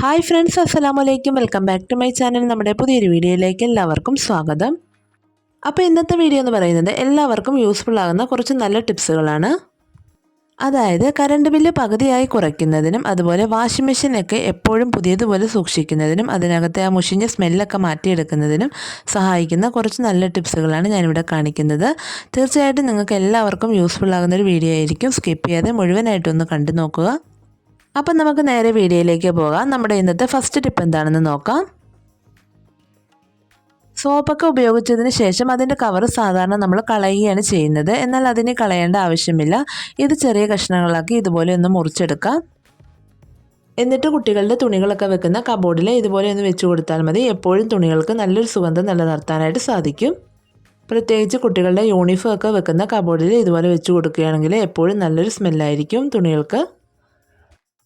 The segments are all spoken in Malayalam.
ഹായ് ഫ്രണ്ട്സ് അസ്സലാമു അലൈക്കും welcome back to my channel നമ്മുടെ പുതിയൊരു വീഡിയോയിലേക്ക് എല്ലാവർക്കും സ്വാഗതം. അപ്പോൾ ഇന്നത്തെ വീഡിയോ എന്ന് പറയുന്നത് എല്ലാവർക്കും യൂസ്ഫുൾ ആകുന്ന കുറച്ച് നല്ല ടിപ്സുകളാണ് അതായത് കറണ്ട് ബില്ല് പകുതിയായി കുറയ്ക്കുന്നതിനും അതുപോലെ വാഷിംഗ് മെഷീനൊക്കെ എപ്പോഴും പുതിയതുപോലെ സൂക്ഷിക്കുന്നതിനും അതിനകത്തെ ആ മുഷിഞ്ഞ സ്മെല്ലൊക്കെ മാറ്റിയെടുക്കുന്നതിനും സഹായിക്കുന്ന കുറച്ച് നല്ല ടിപ്സുകളാണ് ഞാനിവിടെ കാണിക്കുന്നത്. തീർച്ചയായിട്ടും നിങ്ങൾക്ക് എല്ലാവർക്കും യൂസ്ഫുൾ ആകുന്ന ഒരു വീഡിയോ ആയിരിക്കും. സ്കിപ്പ് ചെയ്യാതെ മുഴുവനായിട്ടൊന്ന് കണ്ടു നോക്കുക. അപ്പം നമുക്ക് നേരെ വീഡിയോയിലേക്ക് പോകാം. നമ്മുടെ ഇന്നത്തെ ഫസ്റ്റ് ടിപ്പ് എന്താണെന്ന് നോക്കാം. സോപ്പൊക്കെ ഉപയോഗിച്ചതിന് ശേഷം അതിന്റെ കവർ സാധാരണ നമ്മൾ കളയുകയാണ് ചെയ്യുന്നത്. എന്നാൽ അതിനെ കളയേണ്ട ആവശ്യമില്ല. ഇത് ചെറിയ കഷ്ണങ്ങളാക്കി ഇതുപോലെ ഒന്ന് മുറിച്ചെടുക്കാം. എന്നിട്ട് കുട്ടികളുടെ തുണികളൊക്കെ വെക്കുന്ന കബോർഡിൽ ഇതുപോലെ ഒന്ന് വെച്ച് കൊടുത്താൽ മതി. എപ്പോഴും തുണികൾക്ക് നല്ലൊരു സുഗന്ധം നിലനിർത്താനായിട്ട് സാധിക്കും. പ്രത്യേകിച്ച് കുട്ടികളുടെ യൂണിഫോം ഒക്കെ വെക്കുന്ന കബോർഡിൽ ഇതുപോലെ വെച്ച് കൊടുക്കുകയാണെങ്കിൽ എപ്പോഴും നല്ലൊരു സ്മെല്ലായിരിക്കും തുണികൾക്ക്.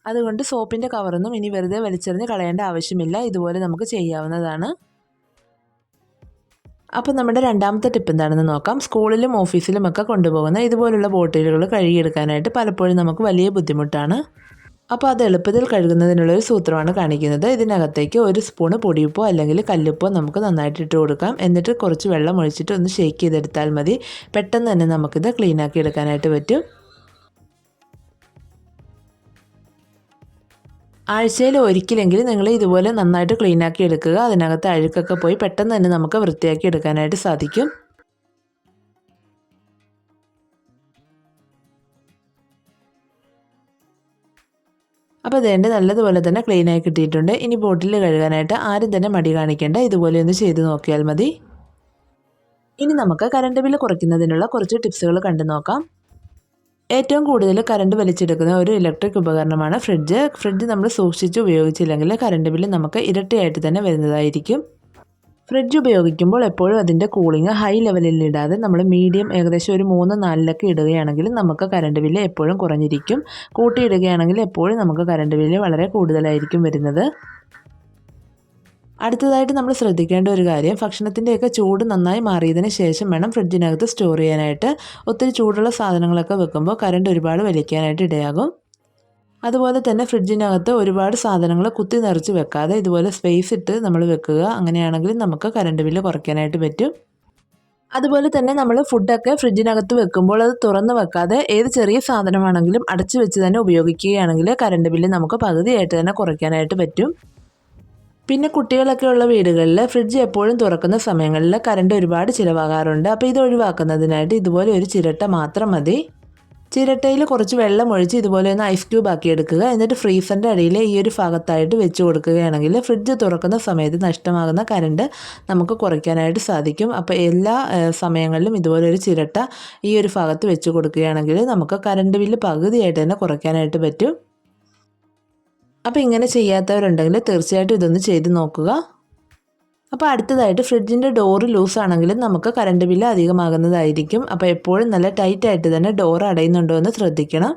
അതുകൊണ്ട് സോപ്പിന്റെ കവറൊന്നും ഇനി വെറുതെ വലിച്ചെറിഞ്ഞ് കളയേണ്ട ആവശ്യമില്ല. ഇതുപോലെ നമുക്ക് ചെയ്യാവുന്നതാണ്. അപ്പോൾ നമ്മുടെ രണ്ടാമത്തെ ടിപ്പ് എന്താണെന്ന് നോക്കാം. സ്കൂളിലും ഓഫീസിലും ഒക്കെ കൊണ്ടുപോകുന്ന ഇതുപോലുള്ള ബോട്ടിലുകൾ കഴുകിയെടുക്കാനായിട്ട് പലപ്പോഴും നമുക്ക് വലിയ ബുദ്ധിമുട്ടാണ്. അപ്പോൾ അത് എളുപ്പത്തിൽ കഴുകുന്നതിനുള്ള ഒരു സൂത്രമാണ് കാണിക്കുന്നത്. ഇതിനകത്തേക്ക് ഒരു സ്പൂണ് പൊടിയുപ്പോ അല്ലെങ്കിൽ കല്ലുപ്പോ നമുക്ക് നന്നായിട്ട് ഇട്ട് കൊടുക്കാം. എന്നിട്ട് കുറച്ച് വെള്ളം ഒഴിച്ചിട്ട് ഒന്ന് ഷേക്ക് ചെയ്തെടുത്താൽ മതി. പെട്ടെന്ന് തന്നെ നമുക്കിത് ക്ലീനാക്കി എടുക്കാനായിട്ട് പറ്റും. ആഴ്ചയിൽ ഒരിക്കലെങ്കിലും നിങ്ങൾ ഇതുപോലെ നന്നായിട്ട് ക്ലീനാക്കി എടുക്കുക. അതിനകത്ത് അഴുക്കൊക്കെ പോയി പെട്ടെന്ന് തന്നെ നമുക്ക് വൃത്തിയാക്കി എടുക്കാനായിട്ട് സാധിക്കും. അപ്പോൾ അതേണ്ട നല്ലതുപോലെ തന്നെ ക്ലീനായി കിട്ടിയിട്ടുണ്ട്. ഇനി ബോട്ടിൽ കഴുകാനായിട്ട് ആരും തന്നെ മടി കാണിക്കേണ്ട. ഇതുപോലെ ഒന്ന് ചെയ്ത് നോക്കിയാൽ മതി. ഇനി നമുക്ക് കറണ്ട് ബില്ല് കുറയ്ക്കുന്നതിനുള്ള കുറച്ച് ടിപ്സുകൾ കണ്ടു നോക്കാം. ഏറ്റവും കൂടുതൽ കറണ്ട് വലിച്ചെടുക്കുന്ന ഒരു ഇലക്ട്രിക് ഉപകരണമാണ് ഫ്രിഡ്ജ് ഫ്രിഡ്ജ് നമ്മൾ സൂക്ഷിച്ച് ഉപയോഗിച്ചില്ലെങ്കിൽ കറണ്ട് ബില്ല് നമുക്ക് ഇരട്ടിയായിട്ട് തന്നെ വരുന്നതായിരിക്കും. ഫ്രിഡ്ജ് ഉപയോഗിക്കുമ്പോൾ എപ്പോഴും അതിന്റെ കൂളിംഗ് ഹൈ ലെവലിൽ ഇടാതെ നമ്മൾ മീഡിയം ഏകദേശം ഒരു മൂന്ന് നാലിലൊക്കെ ഇടുകയാണെങ്കിൽ നമുക്ക് കറണ്ട് ബില്ല് എപ്പോഴും കുറഞ്ഞിരിക്കും. കൂട്ടിയിടുകയാണെങ്കിൽ എപ്പോഴും നമുക്ക് കറണ്ട് ബില്ല് വളരെ കൂടുതലായിരിക്കും വരുന്നത്. അടുത്തതായിട്ട് നമ്മൾ ശ്രദ്ധിക്കേണ്ട ഒരു കാര്യം ഭക്ഷണത്തിന്റെയൊക്കെ ചൂട് നന്നായി മാറിയതിന് ശേഷം വേണം ഫ്രിഡ്ജിനകത്ത് സ്റ്റോർ ചെയ്യാനായിട്ട്. ഒത്തിരി ചൂടുള്ള സാധനങ്ങളൊക്കെ വെക്കുമ്പോൾ കറണ്ട് ഒരുപാട് വലിക്കാനായിട്ട് ഇടയാകും. അതുപോലെ തന്നെ ഫ്രിഡ്ജിനകത്ത് ഒരുപാട് സാധനങ്ങൾ കുത്തി നിറച്ച് വെക്കാതെ ഇതുപോലെ സ്പേസ് ഇട്ട് നമ്മൾ വെക്കുക. അങ്ങനെയാണെങ്കിൽ നമുക്ക് കറണ്ട് ബില്ല് കുറയ്ക്കാനായിട്ട് പറ്റും. അതുപോലെ തന്നെ നമ്മൾ ഫുഡൊക്കെ ഫ്രിഡ്ജിനകത്ത് വെക്കുമ്പോൾ അത് തുറന്ന് വെക്കാതെ ഏത് ചെറിയ സാധനമാണെങ്കിലും അടച്ചു വെച്ച് തന്നെ ഉപയോഗിക്കുകയാണെങ്കിൽ കറണ്ട് ബില്ല് നമുക്ക് പകുതിയായിട്ട് തന്നെ കുറയ്ക്കാനായിട്ട് പറ്റും. പിന്നെ കുട്ടികളൊക്കെ ഉള്ള വീടുകളിൽ ഫ്രിഡ്ജ് എപ്പോഴും തുറക്കുന്ന സമയങ്ങളിൽ കറണ്ട് ഒരുപാട് ചിലവാകാറുണ്ട്. അപ്പോൾ ഇത് ഒഴിവാക്കുന്നതിനായിട്ട് ഇതുപോലെ ഒരു ചിരട്ട മാത്രം മതി. ചിരട്ടയിൽ കുറച്ച് വെള്ളം ഒഴിച്ച് ഇതുപോലെ ഒന്ന് ഐസ് ക്യൂബ് ആക്കി എടുക്കുക. എന്നിട്ട് ഫ്രീസറിന്റെ അടിയിൽ ഈ ഒരു ഭാഗത്തായിട്ട് വെച്ച് കൊടുക്കുകയാണെങ്കിൽ ഫ്രിഡ്ജ് തുറക്കുന്ന സമയത്ത് നഷ്ടമാകുന്ന കറണ്ട് നമുക്ക് കുറയ്ക്കാനായിട്ട് സാധിക്കും. അപ്പോൾ എല്ലാ സമയങ്ങളിലും ഇതുപോലെ ഒരു ചിരട്ട ഈ ഒരു ഭാഗത്ത് വെച്ച് കൊടുക്കുകയാണെങ്കിൽ നമുക്ക് കറണ്ട് ബില്ല് പകുതിയായിട്ട് തന്നെ കുറയ്ക്കാനായിട്ട് പറ്റും. അപ്പോൾ ഇങ്ങനെ ചെയ്യാത്തവരുണ്ടെങ്കിൽ തീർച്ചയായിട്ടും ഇതൊന്ന് ചെയ്ത് നോക്കുക. അപ്പോൾ അടുത്തതായിട്ട് ഫ്രിഡ്ജിന്റെ ഡോറ് ലൂസ് ആണെങ്കിലും നമുക്ക് കറണ്ട് ബില്ല് അധികമാകുന്നതായിരിക്കും. അപ്പോൾ എപ്പോഴും നല്ല ടൈറ്റായിട്ട് തന്നെ ഡോർ അടയുന്നുണ്ടോ എന്ന് ശ്രദ്ധിക്കണം.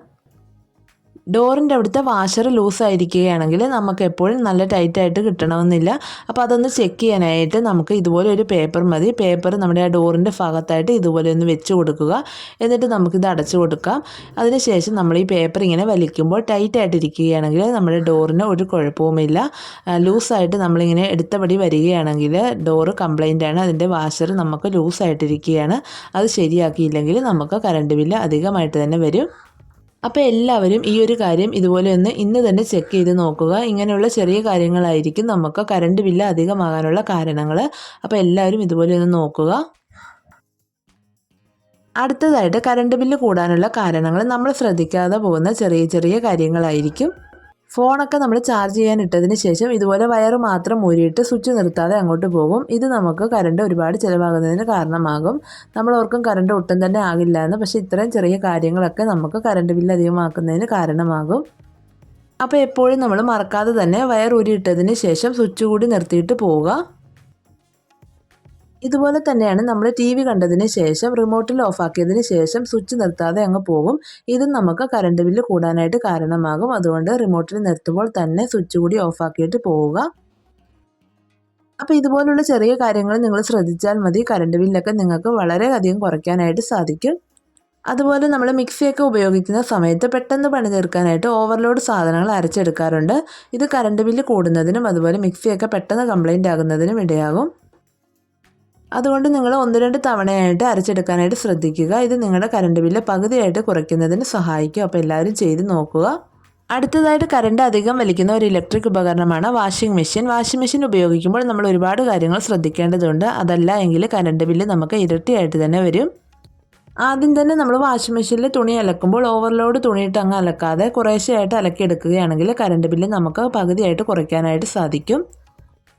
ഡോറിന്റെ അവിടുത്തെ വാഷർ ലൂസ് ആയിരിക്കുകയാണെങ്കിൽ നമുക്ക് എപ്പോഴും നല്ല ടൈറ്റായിട്ട് കിട്ടണമെന്നില്ല. അപ്പോൾ അതൊന്ന് ചെക്ക് ചെയ്യാനായിട്ട് നമുക്ക് ഇതുപോലെ ഒരു പേപ്പർ മതി. പേപ്പർ നമ്മുടെ ആ ഡോറിന്റെ ഭാഗത്തായിട്ട് ഇതുപോലെ ഒന്ന് വെച്ച് കൊടുക്കുക. എന്നിട്ട് നമുക്കിത് അടച്ചു കൊടുക്കാം. അതിനുശേഷം നമ്മൾ ഈ പേപ്പർ ഇങ്ങനെ വലിക്കുമ്പോൾ ടൈറ്റായിട്ട് ഇരിക്കുകയാണെങ്കിൽ നമ്മുടെ ഡോറിന് ഒരു കുഴപ്പവുമില്ല. ലൂസായിട്ട് നമ്മളിങ്ങനെ എടുത്തപടി വരികയാണെങ്കിൽ ഡോറ് കംപ്ലൈന്റ് ആണ്. അതിന്റെ വാഷർ നമുക്ക് ലൂസായിട്ടിരിക്കുകയാണ് അത് ശരിയാക്കിയില്ലെങ്കിൽ നമുക്ക് കറണ്ട് ബില്ല് അധികമായിട്ട് തന്നെ വരും. അപ്പോൾ എല്ലാവരും ഈ ഒരു കാര്യം ഇതുപോലെ ഒന്ന് ഇന്ന് തന്നെ ചെക്ക് ചെയ്ത് നോക്കുക. ഇങ്ങനെയുള്ള ചെറിയ കാര്യങ്ങളായിരിക്കും നമുക്ക് കറണ്ട് ബില്ല് അധികമാകാനുള്ള കാരണങ്ങൾ അപ്പോൾ എല്ലാവരും ഇതുപോലെ ഒന്ന് നോക്കുക. അടുത്തതായിട്ട് കറണ്ട് ബില്ല് കൂടാനുള്ള കാരണങ്ങൾ നമ്മൾ ശ്രദ്ധിക്കാതെ പോകുന്ന ചെറിയ ചെറിയ കാര്യങ്ങളായിരിക്കും. ഫോണൊക്കെ നമ്മൾ ചാർജ് ചെയ്യാൻ ഇട്ടതിന് ശേഷം ഇതുപോലെ വയർ മാത്രം ഊരിയിട്ട് സ്വിച്ച് നിർത്താതെ അങ്ങോട്ട് പോകും. ഇത് നമുക്ക് കറണ്ട് ഒരുപാട് ചിലവാകുന്നതിന് കാരണമാകും. നമ്മൾ ഓർക്കും കറണ്ട് ഒട്ടും തന്നെ ആകില്ല എന്ന് പക്ഷേ ഇത്രയും ചെറിയ കാര്യങ്ങളൊക്കെ നമുക്ക് കറണ്ട് ബില്ല് അധികമാക്കുന്നതിന് കാരണമാകും. അപ്പോൾ എപ്പോഴും നമ്മൾ മറക്കാതെ തന്നെ വയർ ഊരിയിട്ടതിന് ശേഷം സ്വിച്ച് കൂടി നിർത്തിയിട്ട് പോവുക. ഇതുപോലെ തന്നെയാണ് നമ്മൾ ടി വി കണ്ടതിന് ശേഷം റിമോട്ടിൽ ഓഫാക്കിയതിന് ശേഷം സ്വിച്ച് നിർത്താതെ അങ്ങ് പോകും. ഇതും നമുക്ക് കറണ്ട് ബില്ല് കൂടാനായിട്ട് കാരണമാകും. അതുകൊണ്ട് റിമോട്ടിൽ നിർത്തുമ്പോൾ തന്നെ സ്വിച്ച് കൂടി ഓഫാക്കിയിട്ട് പോവുക. അപ്പോൾ ഇതുപോലുള്ള ചെറിയ കാര്യങ്ങൾ നിങ്ങൾ ശ്രദ്ധിച്ചാൽ മതി. കറണ്ട് ബില്ലൊക്കെ നിങ്ങൾക്ക് വളരെയധികം കുറയ്ക്കാനായിട്ട് സാധിക്കും. അതുപോലെ നമ്മൾ മിക്സിയൊക്കെ ഉപയോഗിക്കുന്ന സമയത്ത് പെട്ടെന്ന് പണി തീർക്കാനായിട്ട് ഓവർലോഡ് സാധനങ്ങൾ അരച്ചെടുക്കാറുണ്ട്. ഇത് കറണ്ട് ബില്ല് കൂടുന്നതിനും അതുപോലെ മിക്സിയൊക്കെ പെട്ടെന്ന് കംപ്ലൈന്റ് ആകുന്നതിനും ഇടയാകും. അതുകൊണ്ട് നിങ്ങൾ ഒന്ന് രണ്ട് തവണയായിട്ട് അരച്ചെടുക്കാനായിട്ട് ശ്രദ്ധിക്കുക. ഇത് നിങ്ങളുടെ കറണ്ട് ബില്ല് പകുതിയായിട്ട് കുറയ്ക്കുന്നതിന് സഹായിക്കും. അപ്പോൾ എല്ലാവരും ചെയ്ത് നോക്കുക. അടുത്തതായിട്ട് കറണ്ട് അധികം വലിക്കുന്ന ഒരു ഇലക്ട്രിക് ഉപകരണമാണ് വാഷിംഗ് മെഷീൻ വാഷിംഗ് മെഷീൻ ഉപയോഗിക്കുമ്പോൾ നമ്മൾ ഒരുപാട് കാര്യങ്ങൾ ശ്രദ്ധിക്കേണ്ടതുണ്ട്. അതല്ല എങ്കിൽ കറണ്ട് ബില്ല് നമുക്ക് ഇരട്ടിയായിട്ട് തന്നെ വരും. ആദ്യം തന്നെ നമ്മൾ വാഷിംഗ് മെഷീനിൽ തുണി അലക്കുമ്പോൾ ഓവർലോഡ് തുണിയിട്ട് അങ്ങ് അലക്കാതെ കുറേശ്ശെയായിട്ട് അലക്കിയെടുക്കുകയാണെങ്കിൽ കറണ്ട് ബില്ല് നമുക്ക് പകുതിയായിട്ട് കുറയ്ക്കാനായിട്ട് സാധിക്കും.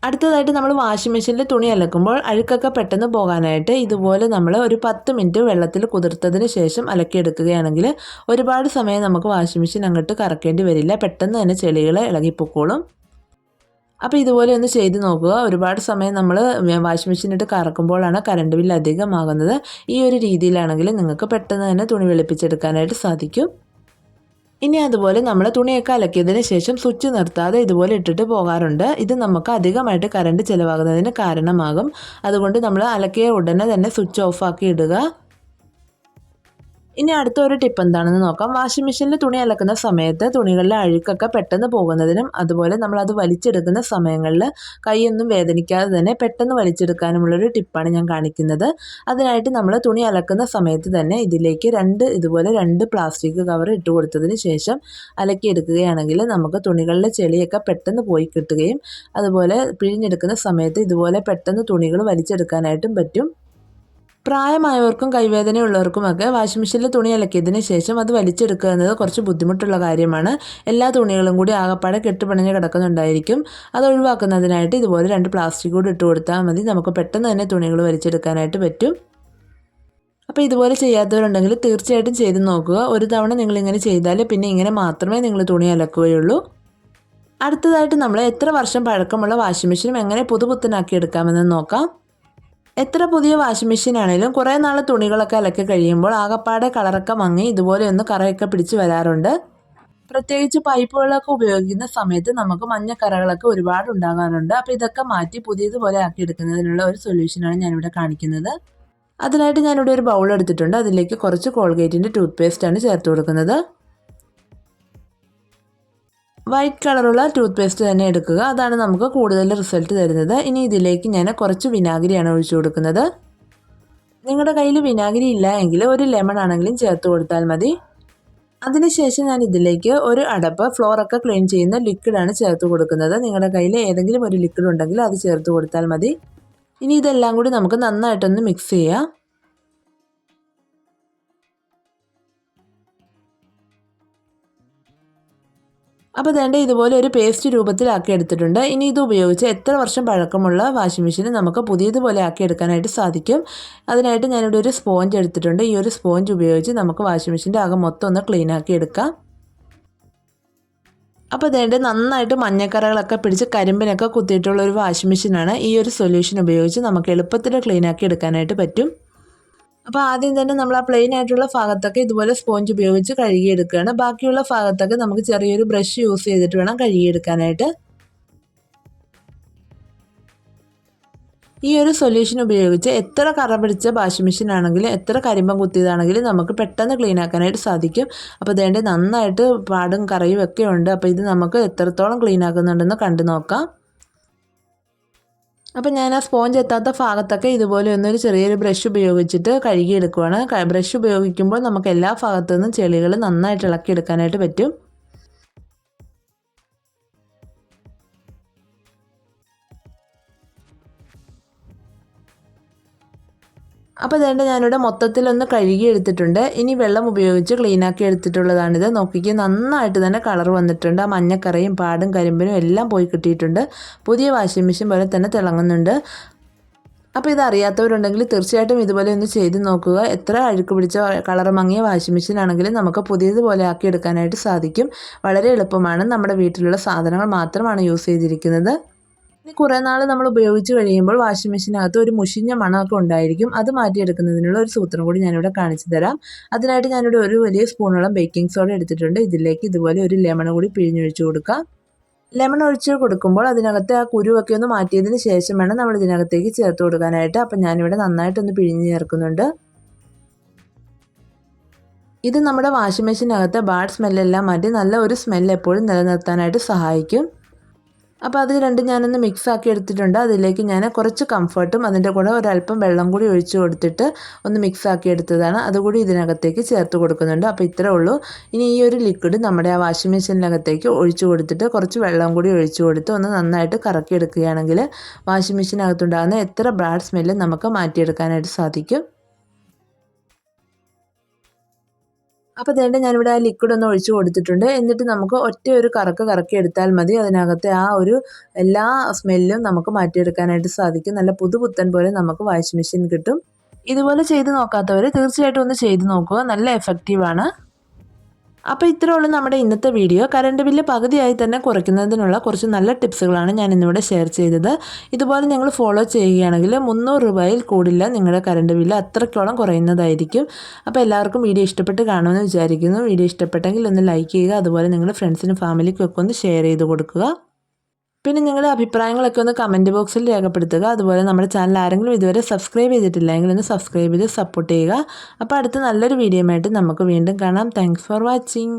അടുത്തതായിട്ട് നമ്മൾ വാഷിംഗ് മെഷീനിൽ തുണി അലക്കുമ്പോൾ അഴുക്കൊക്കെ പെട്ടെന്ന് പോകാനായിട്ട് ഇതുപോലെ നമ്മൾ ഒരു പത്ത് മിനിറ്റ് വെള്ളത്തിൽ കുതിർത്തതിന് ശേഷം അലക്കിയെടുക്കുകയാണെങ്കിൽ ഒരുപാട് സമയം നമുക്ക് വാഷിംഗ് മെഷീൻ അങ്ങോട്ട് കറക്കേണ്ടി വരില്ല. പെട്ടെന്ന് തന്നെ ചെളികൾ ഇളകിപ്പോക്കോളും. അപ്പോൾ ഇതുപോലെ ഒന്ന് ചെയ്ത് നോക്കുക. ഒരുപാട് സമയം നമ്മൾ വാഷിംഗ് മെഷീനിട്ട് കറക്കുമ്പോഴാണ് കറണ്ട് ബില്ല് അധികമാകുന്നത്. ഈ ഒരു രീതിയിലാണെങ്കിൽ നിങ്ങൾക്ക് പെട്ടെന്ന് തന്നെ തുണി വെളുപ്പിച്ചെടുക്കാനായിട്ട് സാധിക്കും. ഇനി അതുപോലെ നമ്മൾ തുണിയൊക്കെ അലക്കിയതിന് ശേഷം സ്വിച്ച് നിർത്താതെ ഇതുപോലെ ഇട്ടിട്ട് പോകാറുണ്ട്. ഇത് നമുക്ക് അധികമായിട്ട് കറണ്ട് ചിലവാകുന്നതിന് കാരണമാകും. അതുകൊണ്ട് നമ്മൾ അലക്കിയ ഉടനെ തന്നെ സ്വിച്ച് ഓഫാക്കി ഇടുക. ഇനി അടുത്ത ഒരു ടിപ്പ് എന്താണെന്ന് നോക്കാം. വാഷിംഗ് മെഷീനിൽ തുണി അലക്കുന്ന സമയത്ത് തുണികളിലെ അഴുക്കൊക്കെ പെട്ടെന്ന് പോകുന്നതിനും അതുപോലെ നമ്മൾ അത് വലിച്ചെടുക്കുന്ന സമയങ്ങളിൽ കൈയൊന്നും വേദനിക്കാതെ തന്നെ പെട്ടെന്ന് വലിച്ചെടുക്കാനുമുള്ളൊരു ടിപ്പാണ് ഞാൻ കാണിക്കുന്നത്. അതിനായിട്ട് നമ്മൾ തുണി അലക്കുന്ന സമയത്ത് തന്നെ ഇതിലേക്ക് രണ്ട് ഇതുപോലെ രണ്ട് പ്ലാസ്റ്റിക് കവർ ഇട്ട് കൊടുത്തതിന് ശേഷം അലക്കിയെടുക്കുകയാണെങ്കിൽ നമുക്ക് തുണികളിലെ ചെളിയൊക്കെ പെട്ടെന്ന് പോയി കിട്ടുകയും അതുപോലെ പിഴിഞ്ഞെടുക്കുന്ന സമയത്ത് ഇതുപോലെ പെട്ടെന്ന് തുണികൾ വലിച്ചെടുക്കാനായിട്ടും പറ്റും. പ്രായമായവർക്കും കൈവേദനയുള്ളവർക്കുമൊക്കെ വാഷിംഗ് മെഷീനിൽ തുണി അലക്കിയതിന് ശേഷം അത് വലിച്ചെടുക്കുക എന്നത് കുറച്ച് ബുദ്ധിമുട്ടുള്ള കാര്യമാണ്. എല്ലാ തുണികളും കൂടി ആകപ്പാടെ കെട്ടുപിണഞ്ഞ് കിടക്കുന്നുണ്ടായിരിക്കും. അത് ഒഴിവാക്കുന്നതിനായിട്ട് ഇതുപോലെ രണ്ട് പ്ലാസ്റ്റിക് കൂടി ഇട്ട് കൊടുത്താൽ മതി. നമുക്ക് പെട്ടെന്ന് തന്നെ തുണികൾ വലിച്ചെടുക്കാനായിട്ട് പറ്റും. അപ്പോൾ ഇതുപോലെ ചെയ്യാത്തവരുണ്ടെങ്കിൽ തീർച്ചയായിട്ടും ചെയ്ത് നോക്കുക. ഒരു തവണ നിങ്ങൾ ഇങ്ങനെ ചെയ്താൽ പിന്നെ ഇങ്ങനെ മാത്രമേ നിങ്ങൾ തുണി അലക്കുകയുള്ളൂ. അടുത്തതായിട്ട് നമ്മൾ എത്ര വർഷം പഴക്കമുള്ള വാഷിംഗ് മെഷീനും എങ്ങനെ പുതുപുത്തനാക്കി എടുക്കാമെന്ന് നോക്കാം. എത്ര പുതിയ വാഷിംഗ് മെഷീൻ ആണെങ്കിലും കുറേ നാൾ തുണികളൊക്കെ അലക്കി കഴിയുമ്പോൾ ആകപ്പാടെ കളറൊക്കെ മങ്ങി ഇതുപോലെ ഒന്ന് കറയൊക്കെ പിടിച്ച് വരാറുണ്ട്. പ്രത്യേകിച്ച് പൈപ്പുകളൊക്കെ ഉപയോഗിക്കുന്ന സമയത്ത് നമുക്ക് മഞ്ഞ കറകളൊക്കെ ഒരുപാട് ഉണ്ടാകാറുണ്ട്. അപ്പോൾ ഇതൊക്കെ മാറ്റി പുതിയതുപോലെ ആക്കി എടുക്കുന്നതിനുള്ള ഒരു സൊല്യൂഷനാണ് ഞാനിവിടെ കാണിക്കുന്നത്. അതിനായിട്ട് ഞാനിവിടെ ഒരു ബൗൾ എടുത്തിട്ടുണ്ട്. അതിലേക്ക് കുറച്ച് കോൾഗേറ്റിന്റെ ടൂത്ത് പേസ്റ്റാണ് ചേർത്ത് കൊടുക്കുന്നത്. വൈറ്റ് കളറുള്ള ടൂത്ത് പേസ്റ്റ് തന്നെ എടുക്കുക. അതാണ് നമുക്ക് കൂടുതൽ റിസൾട്ട് തരുന്നത്. ഇനി ഇതിലേക്ക് ഞാൻ കുറച്ച് വിനാഗിരിയാണ് ഒഴിച്ചു കൊടുക്കുന്നത്. നിങ്ങളുടെ കയ്യിൽ വിനാഗിരി ഇല്ല എങ്കിൽ ഒരു ലെമൺ ആണെങ്കിലും ചേർത്ത് കൊടുത്താൽ മതി. അതിനുശേഷം ഞാൻ ഇതിലേക്ക് ഒരു അടപ്പ് ഫ്ലോറൊക്കെ ക്ലീൻ ചെയ്യുന്ന ലിക്വിഡാണ് ചേർത്ത് കൊടുക്കുന്നത്. നിങ്ങളുടെ കയ്യിൽ ഏതെങ്കിലും ഒരു ലിക്വിഡ് ഉണ്ടെങ്കിൽ അത് ചേർത്ത് കൊടുത്താൽ മതി. ഇനി ഇതെല്ലാം കൂടി നമുക്ക് നന്നായിട്ടൊന്ന് മിക്സ് ചെയ്യാം. അപ്പോൾ വേണ്ട ഇതുപോലെ ഒരു പേസ്റ്റ് രൂപത്തിലാക്കി എടുത്തിട്ടുണ്ട്. ഇനി ഇത് ഉപയോഗിച്ച് എത്ര വർഷം പഴക്കമുള്ള വാഷിംഗ് മെഷീൻ നമുക്ക് പുതിയതുപോലെ ആക്കി എടുക്കാനായിട്ട് സാധിക്കും. അതിനായിട്ട് ഞാനിവിടെ ഒരു സ്പോഞ്ച് എടുത്തിട്ടുണ്ട്. ഈ ഒരു സ്പോഞ്ച് ഉപയോഗിച്ച് നമുക്ക് വാഷിംഗ് മെഷീന്റെ ആകെ മൊത്തം ഒന്ന് ക്ലീൻ ആക്കി എടുക്കാം. അപ്പോൾ അതേണ്ട നന്നായിട്ട് മഞ്ഞക്കറകളൊക്കെ പിടിച്ച് കരിമ്പിനൊക്കെ കുത്തിയിട്ടുള്ള ഒരു വാഷിംഗ് മെഷീനാണ് ഈ ഒരു സൊല്യൂഷൻ ഉപയോഗിച്ച് നമുക്ക് എളുപ്പത്തിൽ ക്ലീൻ ആക്കി എടുക്കാനായിട്ട് പറ്റും. അപ്പോൾ ആദ്യം തന്നെ നമ്മൾ ആ പ്ലെയിൻ ആയിട്ടുള്ള ഭാഗത്തൊക്കെ ഇതുപോലെ സ്പോഞ്ച് ഉപയോഗിച്ച് കഴുകിയെടുക്കുകയാണ്. ബാക്കിയുള്ള ഭാഗത്തൊക്കെ നമുക്ക് ചെറിയൊരു ബ്രഷ് യൂസ് ചെയ്തിട്ട് വേണം കഴുകിയെടുക്കാനായിട്ട്. ഈ ഒരു സൊല്യൂഷൻ ഉപയോഗിച്ച് എത്ര കറ പിടിച്ച വാഷിംഗ് മെഷീൻ ആണെങ്കിലും എത്ര കരിമ്പം കുത്തിയതാണെങ്കിലും നമുക്ക് പെട്ടെന്ന് ക്ലീൻ ആക്കാനായിട്ട് സാധിക്കും. അപ്പോൾ ഇതേണ്ട നന്നായിട്ട് പാടും കറയും ഒക്കെ ഉണ്ട്. അപ്പോൾ ഇത് നമുക്ക് എത്രത്തോളം ക്ലീൻ ആക്കുന്നുണ്ടെന്ന് കണ്ടു നോക്കാം. അപ്പോൾ ഞാൻ ആ സ്പോഞ്ച് എത്താത്ത ഭാഗത്തൊക്കെ ഇതുപോലെ ഒന്നൊരു ചെറിയൊരു ബ്രഷ് ഉപയോഗിച്ചിട്ട് കഴുകിയെടുക്കുവാണ്. ബ്രഷ് ഉപയോഗിക്കുമ്പോൾ നമുക്ക് എല്ലാ ഭാഗത്തു നിന്നും ചെളികൾ നന്നായിട്ട് ഇളക്കിയെടുക്കാനായിട്ട് പറ്റും. അപ്പോൾ ഇതേണ്ട ഞാനിവിടെ മൊത്തത്തിലൊന്ന് കഴുകി എടുത്തിട്ടുണ്ട് ഇനി വെള്ളം ഉപയോഗിച്ച് ക്ലീനാക്കി എടുത്തിട്ടുള്ളതാണിത്. നോക്കിക്ക് നന്നായിട്ട് തന്നെ കളർ വന്നിട്ടുണ്ട്. ആ മഞ്ഞക്കറയും പാടും കരിമ്പിനും എല്ലാം പോയി കിട്ടിയിട്ടുണ്ട്. പുതിയ വാഷിംഗ് മെഷീൻ പോലെ തന്നെ തിളങ്ങുന്നുണ്ട്. അപ്പോൾ ഇത് അറിയാത്തവരുണ്ടെങ്കിൽ തീർച്ചയായിട്ടും ഇതുപോലെ ഒന്ന് ചെയ്ത് നോക്കുക. എത്ര അഴുക്ക് പിടിച്ച കളർ മങ്ങിയ വാഷിംഗ് മെഷീൻ ആണെങ്കിലും നമുക്ക് പുതിയതുപോലെ ആക്കി എടുക്കാനായിട്ട് സാധിക്കും. വളരെ എളുപ്പമാണ്. നമ്മുടെ വീട്ടിലുള്ള സാധനങ്ങൾ മാത്രമാണ് യൂസ് ചെയ്തിരിക്കുന്നത്. ഇനി കുറേ നാൾ നമ്മൾ ഉപയോഗിച്ച് കഴിയുമ്പോൾ വാഷിംഗ് മെഷീനകത്ത് ഒരു മുഷിഞ്ഞ മണമൊക്കെ ഉണ്ടായിരിക്കും. അത് മാറ്റിയെടുക്കുന്നതിനുള്ള ഒരു സൂത്രം കൂടി ഞാനിവിടെ കാണിച്ചു തരാം. അതിനായിട്ട് ഞാനിവിടെ ഒരു വലിയ സ്പൂണോളം ബേക്കിംഗ് സോഡ എടുത്തിട്ടുണ്ട്. ഇതിലേക്ക് ഇതുപോലെ ഒരു ലെമൺ കൂടി പിഴിഞ്ഞൊഴിച്ചു കൊടുക്കാം. ലെമൺ ഒഴിച്ച് കൊടുക്കുമ്പോൾ അതിനകത്തെ ആ കുരുവൊക്കെ ഒന്ന് മാറ്റിയതിന് ശേഷം വേണം നമ്മൾ ഇതിനകത്തേക്ക് ചേർത്ത് കൊടുക്കാനായിട്ട്. അപ്പം ഞാനിവിടെ നന്നായിട്ടൊന്ന് പിഴിഞ്ഞ് ചേർക്കുന്നുണ്ട്. ഇത് നമ്മുടെ വാഷിംഗ് മെഷീനകത്തെ ബാഡ് സ്മെല്ലെല്ലാം മാറ്റി നല്ല ഒരു സ്മെല്ല് എപ്പോഴും നിലനിർത്താനായിട്ട് സഹായിക്കും. അപ്പോൾ അത് രണ്ടും ഞാനൊന്ന് മിക്സ് ആക്കി എടുത്തിട്ടുണ്ട്. അതിലേക്ക് ഞാൻ കുറച്ച് കംഫർട്ടും അതിന്റെ കൂടെ ഒരല്പം വെള്ളം കൂടി ഒഴിച്ച് കൊടുത്തിട്ട് ഒന്ന് മിക്സ് ആക്കി എടുത്തതാണ്. അതുകൂടി ഇതിനകത്തേക്ക് ചേർത്ത് കൊടുക്കുന്നുണ്ട്. അപ്പോൾ ഇത്രേ ഉള്ളൂ. ഇനി ഈ ഒരു ലിക്വിഡ് നമ്മുടെ ആ വാഷിംഗ് മെഷീനിനകത്തേക്ക് ഒഴിച്ച് കൊടുത്തിട്ട് കുറച്ച് വെള്ളം കൂടി ഒഴിച്ച് കൊടുത്ത് ഒന്ന് നന്നായിട്ട് കറക്കി എടുക്കുകയാണെങ്കിൽ വാഷിംഗ് മെഷീനകത്തുണ്ടാകുന്ന എത്ര ബ്രാഡ് സ്മെല്ലും നമുക്ക് മാറ്റിയെടുക്കാനായിട്ട് സാധിക്കും. അപ്പോൾ വേണ്ട ഞാനിവിടെ ആ ലിക്വിഡ് ഒന്ന് ഒഴിച്ചു കൊടുത്തിട്ടുണ്ട്. എന്നിട്ട് നമുക്ക് ഒറ്റ ഒരു കറക്ക് കറക്കി എടുത്താൽ മതി. അതിനകത്തെ ആ ഒരു എല്ലാ സ്മെല്ലും നമുക്ക് മാറ്റിയെടുക്കാനായിട്ട് സാധിക്കും. നല്ല പുതുപുത്തൻ പോലെ നമുക്ക് വാഷിംഗ് മെഷീൻ കിട്ടും. ഇതുപോലെ ചെയ്ത് നോക്കാത്തവർ തീർച്ചയായിട്ടും ഒന്ന് ചെയ്ത് നോക്കുക. നല്ല എഫക്റ്റീവാണ് അപ്പോൾ ഇത്രേ ഉള്ളൂ നമ്മുടെ ഇന്നത്തെ വീഡിയോ. കറണ്ട് ബില്ല് പകുതിയായി തന്നെ കുറയ്ക്കുന്നതിനുള്ള കുറച്ച് നല്ല ടിപ്സുകളാണ് ഞാൻ ഇന്നിവിടെ ഷെയർ ചെയ്തത്. ഇതുപോലെ ഞങ്ങൾ ഫോളോ ചെയ്യുകയാണെങ്കിൽ മുന്നൂറ് രൂപയിൽ കൂടില്ല നിങ്ങളുടെ കറണ്ട് ബില്ല് അത്രയ്ക്കോളം കുറയുന്നതായിരിക്കും. അപ്പോൾ എല്ലാവർക്കും വീഡിയോ ഇഷ്ടപ്പെട്ട് കാണുമെന്ന് വിചാരിക്കുന്നു. വീഡിയോ ഇഷ്ടപ്പെട്ടെങ്കിൽ ഒന്ന് ലൈക്ക് ചെയ്യുക അതുപോലെ നിങ്ങളുടെ ഫ്രണ്ട്സിനും ഫാമിലിക്കും ഒക്കെ ഒന്ന് ഷെയർ ചെയ്ത് കൊടുക്കുക. പിന്നെ നിങ്ങളുടെ അഭിപ്രായങ്ങളൊക്കെ ഒന്ന് കമന്റ് ബോക്സിൽ രേഖപ്പെടുത്തുക. അതുപോലെ നമ്മുടെ ചാനൽ ആരെങ്കിലും ഇതുവരെ സബ്സ്ക്രൈബ് ചെയ്തിട്ടില്ല എങ്കിൽ ഒന്ന് സബ്സ്ക്രൈബ് ചെയ്ത് സപ്പോർട്ട് ചെയ്യുക. അപ്പോൾ അടുത്ത നല്ലൊരു വീഡിയോ ആയിട്ട് നമുക്ക് വീണ്ടും കാണാം. Thanks for watching